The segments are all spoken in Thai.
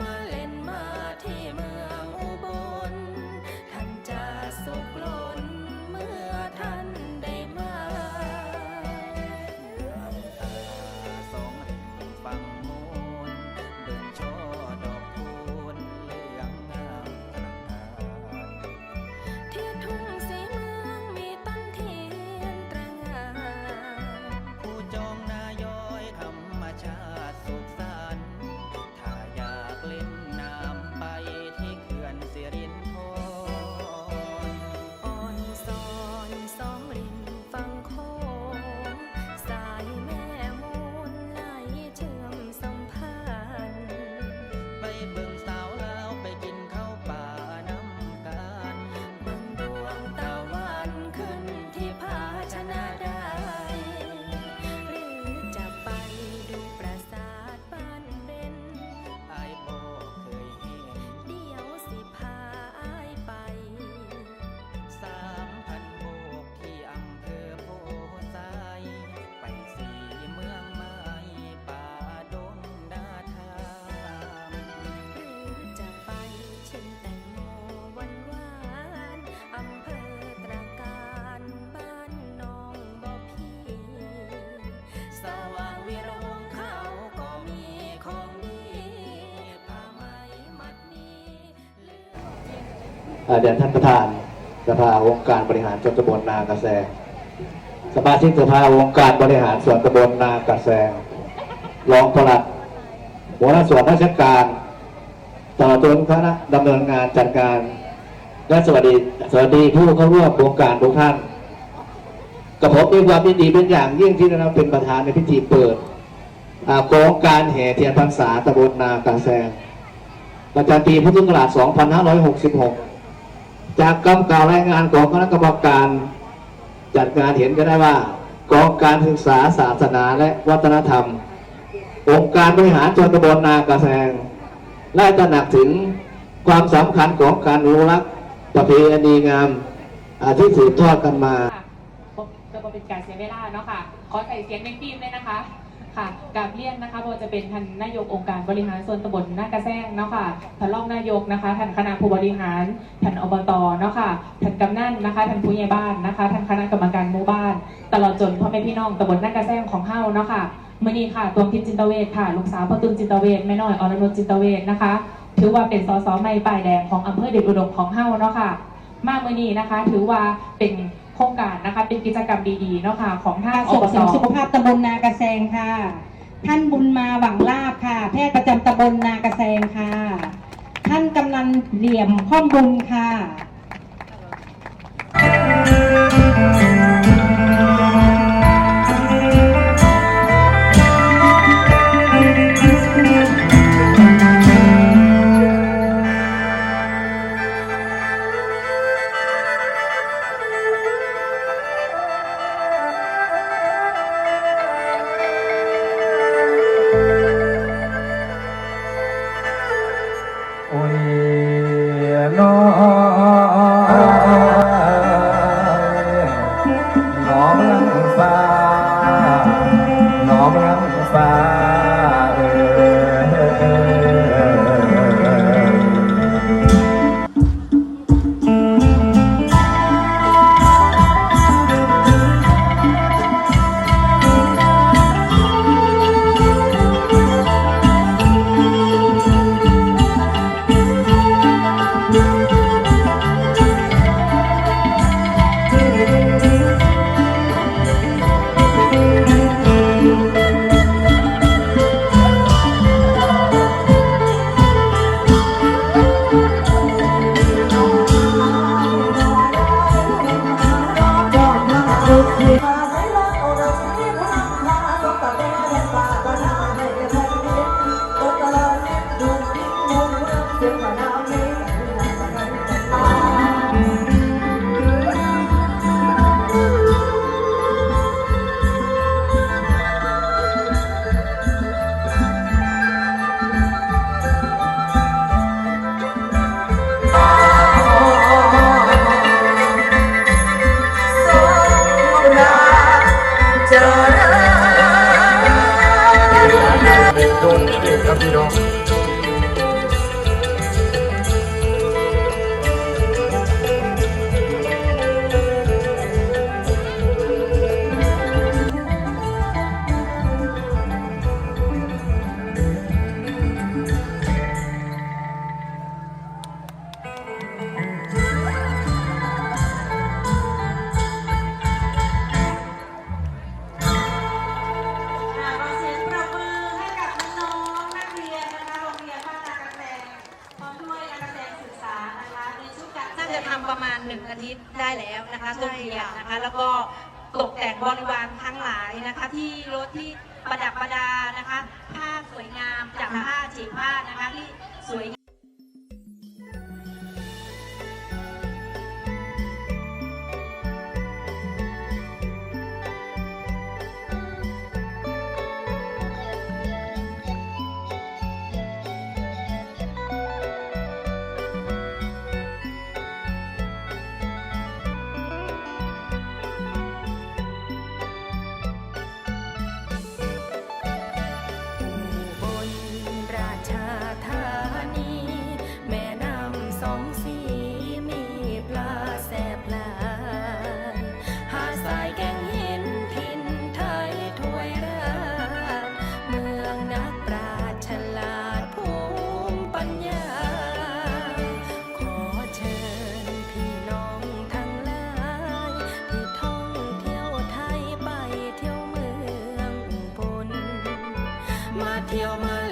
มาเวีรวงศ์เขาก็มีของดีผ้าไหมมัดนี้เดี๋ยวท่านประธานสภาองค์การบริหารส่วนตำบลนากระแซงสมาชิกสภาองค์การบริหารส่วนตำบลนากระแซงรองปลัดหัวหน้าส่วนราชการตลอจนคณะดำเนินงานจัดการ และสวัสดีสวัสดีผู้เข้าร่วมโครงการทุกท่าน กับผมมีความยินดีเป็นอย่างยิ่งที่ได้รับเป็นประธานในพิธีเปิดอ่าโครงการแห่เทียนพรรษาตำบลนากระแซงประจำปีพุทธศักราช 2566 จากคำกล่าวรายงานของคณะกรรมการจัดงานเห็นก็ได้ว่ากองการศึกษาศาสนาและวัฒนธรรม องค์การบริหารส่วนตำบลนากระแซงได้ตระหนักถึงความสำคัญของการอนุรักประเพณีงามที่สืบทอดกันมา บ่เป็นการเสียเวลาเนาะค่ะ ขอใส่เสียงในฟิล์มเลยนะคะ ค่ะกับเรียนนะคะว่จะเป็นท่านนายกองค์การบริหารส่วนตำบลนากระแซงเนาะค่ะท่านรองนายกนะคะท่านคณะผู้บริหารท่านอบตเนาะค่ะท่านกำนันนะคะท่านผู้ใหญ่บ้านนะคะท่านคณะกรรมการหมู่บ้าน ตลอดจนพ่อแม่พี่น้องตำบลนากระแซงของเฮาเนาะค่ะมื่อนี้ค่ะตัวงทิพย์จินตเวชค่ะลูกสาวพ่อตุ้มจินตเวชแม่น้อยอรนุชจินตเวชนะคะ ถือว่าเป็นสสใหม่ป้ายแดงของอำเภอเดชอุดมของเฮาเนาะค่ะ มาเมื่อนี้นะคะ ถือว่าเป็น โครงการนะคะ เป็นกิจกรรมดีๆเนาะค่ะของทางส่องบเสตริมสุขภาพตำบลนากระแซงค่ะ ท่านบุญมาหวังลาบค่ะ แพทย์ประจำตำบลนากระแซงค่ะ ท่านกำนันเหลี่ยมข้อมบุญค่ะ พี่ sueño. เที่ยวมาเล่นมา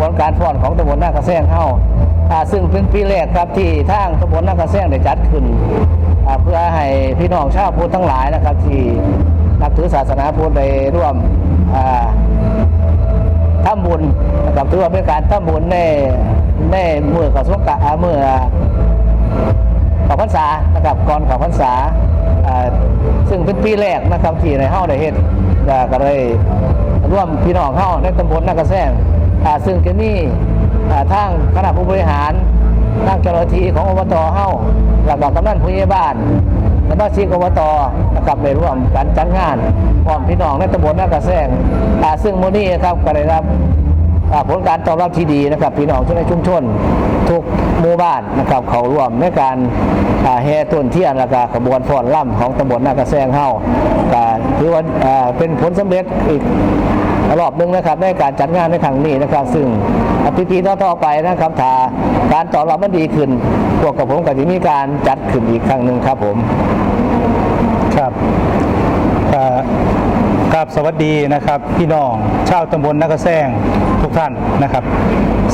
บวนการฟ้อนของตำบลนากระแซงเฮาอ่าซึ่งเป็นปีแรกครับที่ทางตำบลนากระแซงได้จัดขึ้นเพื่อให้พี่น้องชาวพุทธทั้งหลายนะครับ ที่นับถือศาสนาพุทธได้ร่วมอ่าทำบุญนะครับถือว่าเป็นการทำบุญในในเมื่อกับสงกาเมื่อขอพรรษานะครับก่อนขอพรรษาซึ่งเป็นปีแรกนะครับที่ในเฮาได้เฮ็ดก็ก็เลยร่วมพี่น้องเฮาในตำบลนากระแซง ซึ่งจะมีอ่ทางคณะผู้บริหารทางเจ้าหน้าที่ของอบตเฮ้าแล้วก็กำนันผู้ใหญ่บ้านสมาชิกอบตนะครับได้ร่วมกันจัดงานพร้อมพี่น้องในตำบลนากระแซงซึ่งโมนี้ครับก็ได้รับผลการตอบรับที่ดีนะครับพี่น้องที่ในชุมชนทุกหมู่บ้านนะครับเขาร่วมในการแห่ต้นเทียนแล้วก็ขบวนฟ้อนล่ำของตำบลนากระแซงเฮ้าถือว่าอ่าเป็นผลสำเร็จอีก รอบหนึงนะครับในการจัดงานในครั้งนี้นะครับ ซึ่งปีปีต่อๆไปนะครับถ้าการตอบรับมันดีขึ้นพวกกับผมก็จะมีการจัดขึ้นอีกครั้งหนึ่งครับผมครับครับสวัสดีนะครับ พี่น้องชาวตำบลนักแซงทุกท่านนะครับ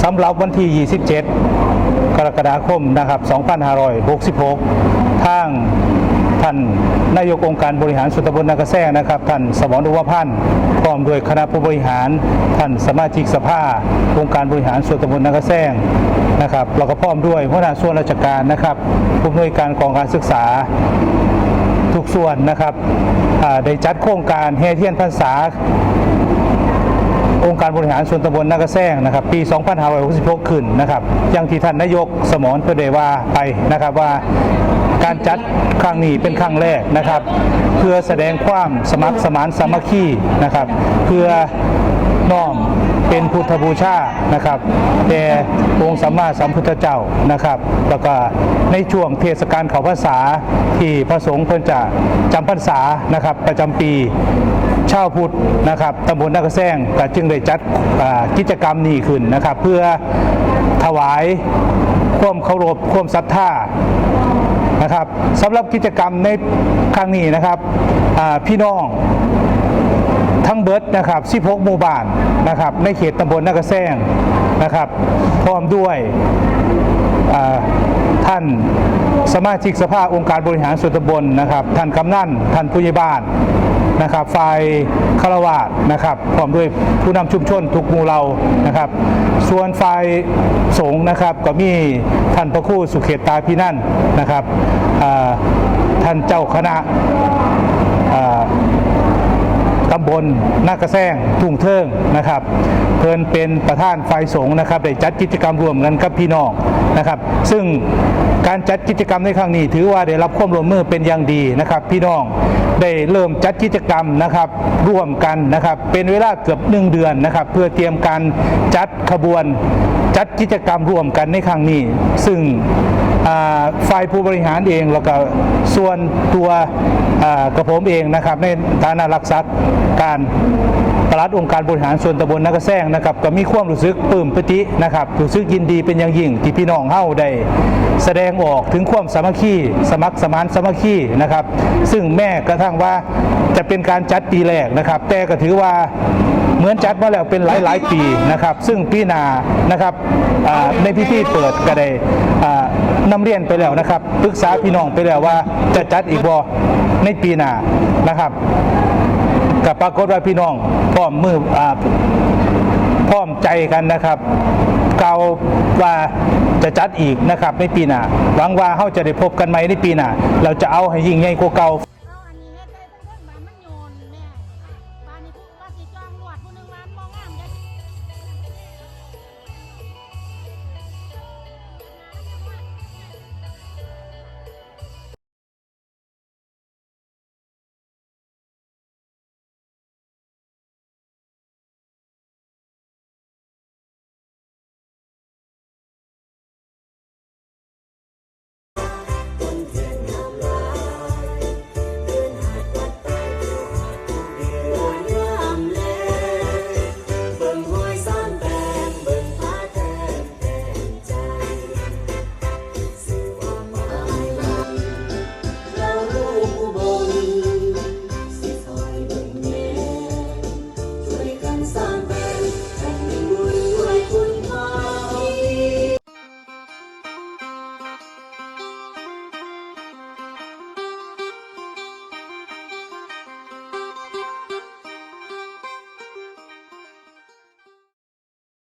สำหรับวันที่ 27 กรกฎาคมนะครับ 2566 ทาง ท่านนายกองค์การบริหารส่วนตำบลนักระแซงนะครับ ท่านสมรนุวพันธ์พร้อมด้วยคณะผู้บริหาร ท่านสมาชิกสภาองค์การบริหารส่วนตำบลนักระแซงนะครับแล้วก็พร้อมด้วยหัวหน้าส่วนราชการนะครับผู้อำนวยการกองการศึกษาทุกส่วนนะครับได้จัดโครงการแห่เทียนพรรษาองค์การบริหารส่วนตำบลนากระแซงนะครับ ปี 2566 ขึ้นนะครับอย่างที่ท่านนายกสมรเพื่อได้ว่าไปนะครับว่า การจัดครั้งนี้เป็นครั้งแรกนะครับ เพื่อแสดงความสมัครสมานสามัคคีนะครับ เพื่อน้อมเป็นพุทธบูชานะครับแด่องค์สัมมาสัมพุทธเจ้านะครับแล้วก็ในช่วงเทศกาลเขาพรรษาที่พระสงฆ์เพิ่นจะจำพรรษานะครับ ประจำปีชาวพุทธนะครับตำบลนักระแซงก็จึงได้จัดกิจกรรมนี้ขึ้นนะครับ เพื่อถวายความเคารพความศรัทธา นะครับสำหรับกิจกรรมในครั้งนี้นะครับพี่น้องทั้งเบิร์ดนะครับ16หมู่บ้านนะครับในเขตตำบลนากระแซงนะครับพร้อมด้วยท่านสมาชิกสภาองค์การบริหารส่วนตำบลนะครับ ท่านกำนันท่านผู้ใหญ่บ้าน นะครับฝ่ายคารวะนะครับพร้อมด้วยผู้นำชุมชนทุกหมู่เรานะครับ ส่วนฝ่ายสงฆ์นะครับก็มีท่านพระครูสุเขตตาพี่นั่นนะครับท่านเจ้าคณะ ตำบลนากระแซงทุ่งเทิงนะครับ เพิ่นเป็นประธานฝ่ายสงฆ์นะครับได้จัดกิจกรรมร่วมกันกับพี่น้องนะครับ ซึ่งการจัดกิจกรรมในครั้งนี้ ถือว่าได้รับความร่วมมือเป็นอย่างดีนะครับ พี่น้องได้เริ่มจัดกิจกรรมนะครับร่วมกันนะครับเป็นเวลาเกือบหนึ่งเดือนนะครับ เพื่อเตรียมการจัดขบวนจัดกิจกรรมร่วมกันในครั้งนี้ ซึ่ง ฝ่ายผู้บริหารเองแล้วก็ส่วนตัวกระผมเองนะครับในฐานะรักษาการปลัดองค์การบริหารส่วนตำบลนักระแซงนะครับก็มีความรู้สึกปลื้มปิตินะครับรู้สึกยินดีเป็นอย่างยิ่งที่พี่น้องเฮาได้แสดงออกถึงความสามัคคีสมัครสมานสามัคคีนะครับ ซึ่งแม้กระทั่งว่าจะเป็นการจัดปีแรกนะครับ แต่ก็ถือว่าเหมือนจัดมาแล้วเป็นหลายหลายๆปีนะครับ ซึ่งปีหนานะครับในพิธีเปิดก็ได้ นำนำเรียนไปแล้วนะครับปรึกษาพี่น้องไปแล้วว่าจะจัดอีกบอในปีหน้านะครับกับปรากฏว่าพี่น้องพร้อมมืออ่าพร้อมใจกันนะครับกล่าวว่าจะจัดอีกนะครับในปีหน้าหวังว่าเขาจะได้พบกันใหม่ในปีหน้าเราจะเอาให้ยิ่งใหญ่กว่าเก่า